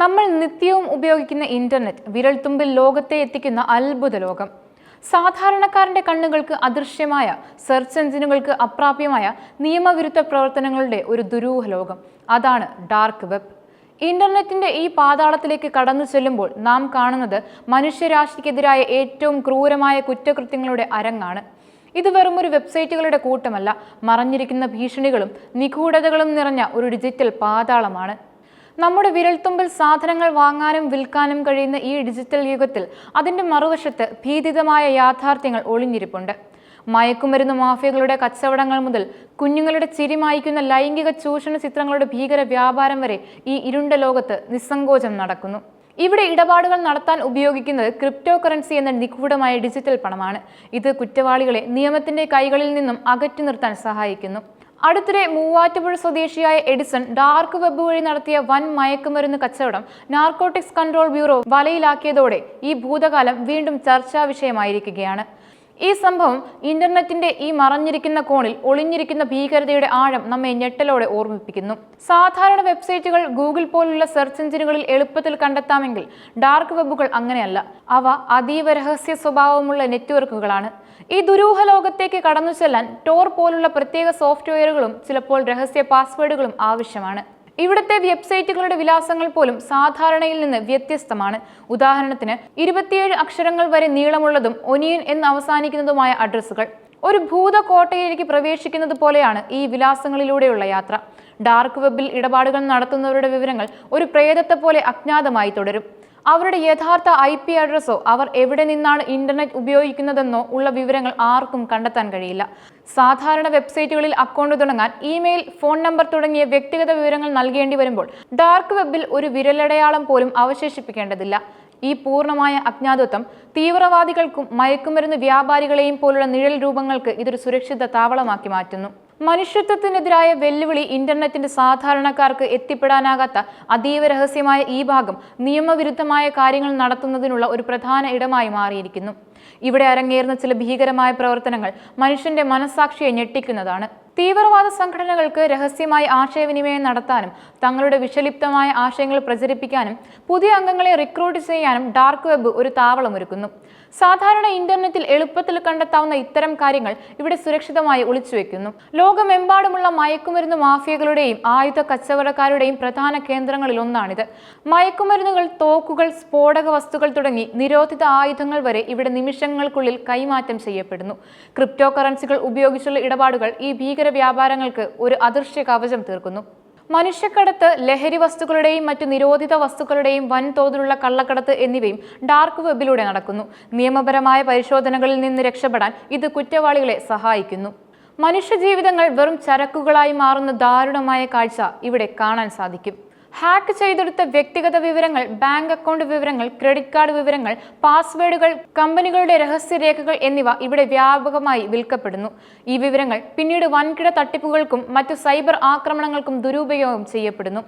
നമ്മൾ നിത്യവും ഉപയോഗിക്കുന്ന ഇന്റർനെറ്റ് വിരൽത്തുമ്പിൽ ലോകത്തെ എത്തിക്കുന്ന അത്ഭുത ലോകം. സാധാരണക്കാരന്റെ കണ്ണുകൾക്ക് അദൃശ്യമായ സെർച്ച് എഞ്ചിനുകൾക്ക് അപ്രാപ്യമായ നിയമവിരുദ്ധ പ്രവർത്തനങ്ങളുടെ ഒരു ദുരൂഹ ലോകം. അതാണ് ഡാർക്ക് വെബ് ഇന്റർനെറ്റിന്റെ ഈ പാതാളത്തിലേക്ക് കടന്നു ചെല്ലുമ്പോൾ നാം കാണുന്നത് മനുഷ്യരാശിക്കെതിരായ ഏറ്റവും ക്രൂരമായ കുറ്റകൃത്യങ്ങളുടെ അരങ്ങാണ്. ഇത് വെറും ഒരു വെബ്സൈറ്റുകളുടെ കൂട്ടമല്ല മറഞ്ഞിരിക്കുന്ന ഭീഷണികളും നിഗൂഢതകളും നിറഞ്ഞ ഒരു ഡിജിറ്റൽ പാതാളമാണ്. നമ്മുടെ വിരൽത്തുമ്പിൽ സാധനങ്ങൾ വാങ്ങാനും വിൽക്കാനും കഴിയുന്ന ഈ ഡിജിറ്റൽ യുഗത്തിൽ അതിന്റെ മറുവശത്ത് ഭീതിതമായ യാഥാർത്ഥ്യങ്ങൾ ഒളിഞ്ഞിരിപ്പുണ്ട്. മയക്കുമരുന്ന് മാഫിയകളുടെ കച്ചവടങ്ങൾ മുതൽ കുഞ്ഞുങ്ങളുടെ ചിരി മായിക്കുന്ന ലൈംഗിക ചൂഷണ ചിത്രങ്ങളുടെ ഭീകര വ്യാപാരം വരെ ഈ ഇരുണ്ട ലോകത്ത് നിസ്സങ്കോചം നടക്കുന്നു. ഇവിടെ ഇടപാടുകൾ നടത്താൻ ഉപയോഗിക്കുന്നത് ക്രിപ്റ്റോ കറൻസി എന്ന നിഗൂഢമായ ഡിജിറ്റൽ പണമാണ്. ഇത് കുറ്റവാളികളെ നിയമത്തിന്റെ കൈകളിൽ നിന്നും അകറ്റി നിർത്താൻ സഹായിക്കുന്നു. അടുത്തിടെ മൂവാറ്റുപുഴ സ്വദേശിയായ എഡിസൺ ഡാർക്ക് വെബ് വഴി നടത്തിയ വൻ മയക്കുമരുന്ന് കച്ചവടം നാർക്കോട്ടിക്സ് കൺട്രോൾ ബ്യൂറോ വലയിലാക്കിയതോടെ ഈ ഭൂതകാലം വീണ്ടും ചർച്ചാ വിഷയമായിരിക്കുകയാണ്. ഈ സംഭവം ഇന്റർനെറ്റിന്റെ ഈ മറഞ്ഞിരിക്കുന്ന കോണിൽ ഒളിഞ്ഞിരിക്കുന്ന ഭീകരതയുടെ ആഴം നമ്മെ ഞെട്ടലോടെ ഓർമ്മിപ്പിക്കുന്നു. സാധാരണ വെബ്സൈറ്റുകൾ ഗൂഗിൾ പോലുള്ള സെർച്ച് എഞ്ചിനുകളിൽ എളുപ്പത്തിൽ കണ്ടെത്താമെങ്കിൽ ഡാർക്ക് വെബുകൾ അങ്ങനെയല്ല. അവ അതീവ രഹസ്യ സ്വഭാവമുള്ള നെറ്റ്വർക്കുകളാണ്. ഈ ദുരൂഹ ലോകത്തേക്ക് കടന്നു ചെല്ലാൻ ടോർ പോലുള്ള പ്രത്യേക സോഫ്റ്റ്വെയറുകളും ചിലപ്പോൾ രഹസ്യ പാസ്വേഡുകളും ആവശ്യമാണ്. ഇവിടുത്തെ വെബ്സൈറ്റുകളുടെ വിലാസങ്ങൾ പോലും സാധാരണയിൽ നിന്ന് വ്യത്യസ്തമാണ്. ഉദാഹരണത്തിന് ഇരുപത്തിയേഴ് അക്ഷരങ്ങൾ വരെ നീളമുള്ളതും ഒനിയൻ എന്ന് അവസാനിക്കുന്നതുമായ അഡ്രസ്സുകൾ. ഒരു ഭൂതകോട്ടയിലേക്ക് പ്രവേശിക്കുന്നത് പോലെയാണ് ഈ വിലാസങ്ങളിലൂടെയുള്ള യാത്ര. ഡാർക്ക് വെബിൽ ഇടപാടുകൾ നടത്തുന്നവരുടെ വിവരങ്ങൾ ഒരു പ്രേതത്തെ പോലെ അജ്ഞാതമായി തുടരും. അവരുടെ യഥാർത്ഥ ഐ പി അഡ്രസ്സോ അവർ എവിടെ നിന്നാണ് ഇന്റർനെറ്റ് ഉപയോഗിക്കുന്നതെന്നോ ഉള്ള വിവരങ്ങൾ ആർക്കും കണ്ടെത്താൻ കഴിയില്ല. സാധാരണ വെബ്സൈറ്റുകളിൽ അക്കൗണ്ട് തുടങ്ങാൻ ഇമെയിൽ ഫോൺ നമ്പർ തുടങ്ങിയ വ്യക്തിഗത വിവരങ്ങൾ നൽകേണ്ടി വരുമ്പോൾ ഡാർക്ക് വെബിൽ ഒരു വിരലടയാളം പോലും അവശേഷിപ്പിക്കേണ്ടതില്ല. ഈ പൂർണമായ അജ്ഞാതത്വം തീവ്രവാദികൾക്കും മയക്കുമരുന്ന് വ്യാപാരികളെയും പോലുള്ള നിഴൽ രൂപങ്ങൾക്ക് ഇതൊരു സുരക്ഷിത താവളമാക്കി മാറ്റുന്നു. മനുഷ്യത്വത്തിനെതിരായ വെല്ലുവിളി ഇന്റർനെറ്റിന്റെ സാധാരണക്കാർക്ക് എത്തിപ്പെടാനാകാത്ത അതീവ രഹസ്യമായ ഈ ഭാഗം നിയമവിരുദ്ധമായ കാര്യങ്ങൾ നടത്തുന്നതിനുള്ള ഒരു പ്രധാന ഇടമായി മാറിയിരിക്കുന്നു. ഇവിടെ അരങ്ങേറുന്ന ചില ഭീകരമായ പ്രവർത്തനങ്ങൾ മനുഷ്യന്റെ മനസാക്ഷിയെ ഞെട്ടിക്കുന്നതാണ്. തീവ്രവാദ സംഘടനകൾക്ക് രഹസ്യമായി ആശയവിനിമയം നടത്താനും തങ്ങളുടെ വിഷലിപ്തമായ ആശയങ്ങൾ പ്രചരിപ്പിക്കാനും പുതിയ അംഗങ്ങളെ റിക്രൂട്ട് ചെയ്യാനും ഡാർക്ക് വെബ് ഒരു താവളമൊരുക്കുന്നു. സാധാരണ ഇന്റർനെറ്റിൽ എളുപ്പത്തിൽ കണ്ടെത്താവുന്ന ഇത്തരം കാര്യങ്ങൾ ഇവിടെ സുരക്ഷിതമായി ഒളിച്ചുവെക്കുന്നു. ലോകമെമ്പാടുമുള്ള മയക്കുമരുന്ന് മാഫിയകളുടെയും ആയുധ കച്ചവടക്കാരുടെയും പ്രധാന കേന്ദ്രങ്ങളിൽ ഒന്നാണിത് മയക്കുമരുന്നുകൾ തോക്കുകൾ സ്ഫോടക വസ്തുക്കൾ തുടങ്ങി നിരോധിത ആയുധങ്ങൾ വരെ ഇവിടെ നിമിഷങ്ങൾക്കുള്ളിൽ കൈമാറ്റം ചെയ്യപ്പെടുന്നു. ക്രിപ്റ്റോ കറൻസികൾ ഉപയോഗിച്ചുള്ള ഇടപാടുകൾ ഈ ഭീകര വ്യാപാരങ്ങൾക്ക് ഒരു അദൃശ്യ കവചം തീർക്കുന്നു. മനുഷ്യക്കടത്ത് ലഹരി വസ്തുക്കളുടെയും മറ്റു നിരോധിത വസ്തുക്കളുടെയും വൻതോതിലുള്ള കള്ളക്കടത്ത് എന്നിവയും ഡാർക്ക് വെബിലൂടെ നടക്കുന്നു. നിയമപരമായ പരിശോധനകളിൽ നിന്ന് രക്ഷപ്പെടാൻ ഇത് കുറ്റവാളികളെ സഹായിക്കുന്നു. മനുഷ്യജീവിതങ്ങൾ വെറും ചരക്കുകളായി മാറുന്ന ദാരുണമായ കാഴ്ച ഇവിടെ കാണാൻ സാധിക്കും. ഹാക്ക് ചെയ്തെടുത്ത വ്യക്തിഗത വിവരങ്ങൾ ബാങ്ക് അക്കൗണ്ട് വിവരങ്ങൾ ക്രെഡിറ്റ് കാർഡ് വിവരങ്ങൾ പാസ്വേഡുകൾ കമ്പനികളുടെ രഹസ്യരേഖകൾ എന്നിവ ഇവിടെ വ്യാപകമായി വിൽക്കപ്പെടുന്നു. ഈ വിവരങ്ങൾ പിന്നീട് വൻകിട തട്ടിപ്പുകൾക്കും മറ്റു സൈബർ ആക്രമണങ്ങൾക്കും ദുരുപയോഗം ചെയ്യപ്പെടുന്നു.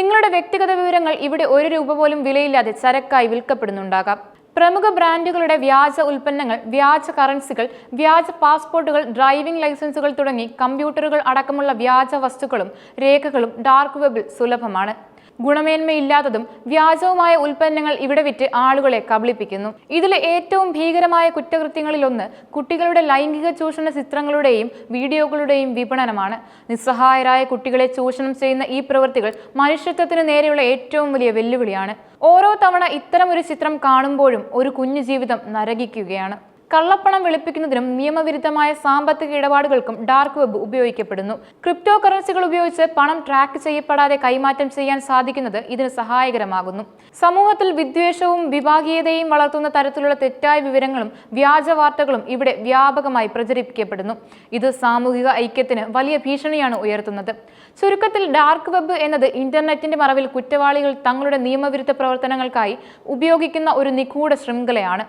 നിങ്ങളുടെ വ്യക്തിഗത വിവരങ്ങൾ ഇവിടെ ഒരു രൂപ പോലും വിലയില്ലാതെ ചരക്കായി വിൽക്കപ്പെടുന്നുണ്ടാകാം. പ്രമുഖ ബ്രാൻഡുകളുടെ വ്യാജ ഉൽപ്പന്നങ്ങൾ വ്യാജ കറൻസികൾ വ്യാജ പാസ്പോർട്ടുകൾ ഡ്രൈവിംഗ് ലൈസൻസുകൾ തുടങ്ങി കമ്പ്യൂട്ടറുകൾ അടക്കമുള്ള വ്യാജ വസ്തുക്കളും രേഖകളും ഡാർക്ക് വെബിൽ സുലഭമാണ്. ഗുണമേന്മയില്ലാത്തതും വ്യാജവുമായ ഉൽപ്പന്നങ്ങൾ ഇവിടെ വിറ്റ് ആളുകളെ കബളിപ്പിക്കുന്നു. ഇതിലെ ഏറ്റവും ഭീകരമായ കുറ്റകൃത്യങ്ങളിലൊന്ന് കുട്ടികളുടെ ലൈംഗിക ചൂഷണ ചിത്രങ്ങളുടെയും വീഡിയോകളുടെയും വിപണനമാണ്. നിസ്സഹായരായ കുട്ടികളെ ചൂഷണം ചെയ്യുന്ന ഈ പ്രവൃത്തികൾ മനുഷ്യത്വത്തിന് നേരെയുള്ള ഏറ്റവും വലിയ വെല്ലുവിളിയാണ്. ഓരോ തവണ ഇത്തരം ഒരു ചിത്രം കാണുമ്പോഴും ഒരു കുഞ്ഞു ജീവിതം നരകിക്കുകയാണ്. കള്ളപ്പണം വെളുപ്പിക്കുന്നതിനും നിയമവിരുദ്ധമായ സാമ്പത്തിക ഇടപാടുകൾക്കും ഡാർക്ക് വെബ് ഉപയോഗിക്കപ്പെടുന്നു. ക്രിപ്റ്റോ കറൻസികൾ ഉപയോഗിച്ച് പണം ട്രാക്ക് ചെയ്യപ്പെടാതെ കൈമാറ്റം ചെയ്യാൻ സാധിക്കുന്നത് ഇതിന് സഹായകരമാകുന്നു. സമൂഹത്തിൽ വിദ്വേഷവും വിഭാഗീയതയും വളർത്തുന്ന തരത്തിലുള്ള തെറ്റായ വിവരങ്ങളും വ്യാജ വാർത്തകളും ഇവിടെ വ്യാപകമായി പ്രചരിപ്പിക്കപ്പെടുന്നു. ഇത് സാമൂഹിക ഐക്യത്തിന് വലിയ ഭീഷണിയാണ് ഉയർത്തുന്നത്. ചുരുക്കത്തിൽ ഡാർക്ക് വെബ് എന്നത് ഇന്റർനെറ്റിന്റെ മറവിൽ കുറ്റവാളികൾ തങ്ങളുടെ നിയമവിരുദ്ധ പ്രവർത്തനങ്ങൾക്കായി ഉപയോഗിക്കുന്ന ഒരു നിഗൂഢ ശൃംഖലയാണ്.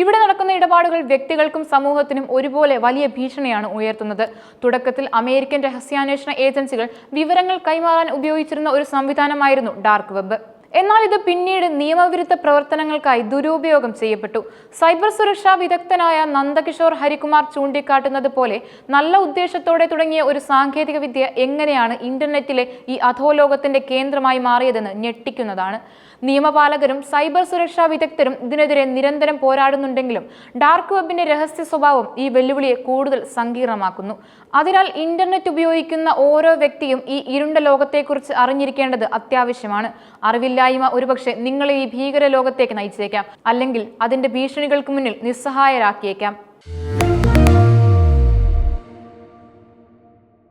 ഇവിടെ നടക്കുന്ന ഇടപാടുകൾ വ്യക്തികൾക്കും സമൂഹത്തിനും ഒരുപോലെ വലിയ ഭീഷണിയാണ് ഉയർത്തുന്നത്. തുടക്കത്തിൽ അമേരിക്കൻ രഹസ്യാന്വേഷണ ഏജൻസികൾ വിവരങ്ങൾ കൈമാറാൻ ഉപയോഗിച്ചിരുന്ന ഒരു സംവിധാനമായിരുന്നു ഡാർക്ക് വെബ്. എന്നാൽ ഇത് പിന്നീട് നിയമവിരുദ്ധ പ്രവർത്തനങ്ങൾക്കായി ദുരുപയോഗം ചെയ്യപ്പെട്ടു. സൈബർ സുരക്ഷാ വിദഗ്ധനായ നന്ദകിഷോർ ഹരികുമാർ ചൂണ്ടിക്കാട്ടുന്നത് പോലെ നല്ല ഉദ്ദേശത്തോടെ തുടങ്ങിയ ഒരു സാങ്കേതിക വിദ്യ എങ്ങനെയാണ് ഇന്റർനെറ്റിലെ ഈ അധോലോകത്തിന്റെ കേന്ദ്രമായി മാറിയതെന്ന് ഞെട്ടിക്കുന്നതാണ്. നിയമപാലകരും സൈബർ സുരക്ഷാ വിദഗ്ധരും ഇതിനെതിരെ നിരന്തരം പോരാടുന്നുണ്ടെങ്കിലും ഡാർക്ക് വെബിന്റെ രഹസ്യ സ്വഭാവം ഈ വെല്ലുവിളിയെ കൂടുതൽ സങ്കീർണമാക്കുന്നു. അതിനാൽ ഇന്റർനെറ്റ് ഉപയോഗിക്കുന്ന ഓരോ വ്യക്തിയും ഈ ഇരുണ്ട ലോകത്തെക്കുറിച്ച് അറിഞ്ഞിരിക്കേണ്ടത് അത്യാവശ്യമാണ്. അറിവില്ലായ്മ ഒരുപക്ഷെ നിങ്ങളെ ഈ ഭീകര ലോകത്തേക്ക് നയിച്ചേക്കാം. അല്ലെങ്കിൽ അതിന്റെ ഭീഷണികൾക്ക് മുന്നിൽ നിസ്സഹായരാക്കിയേക്കാം.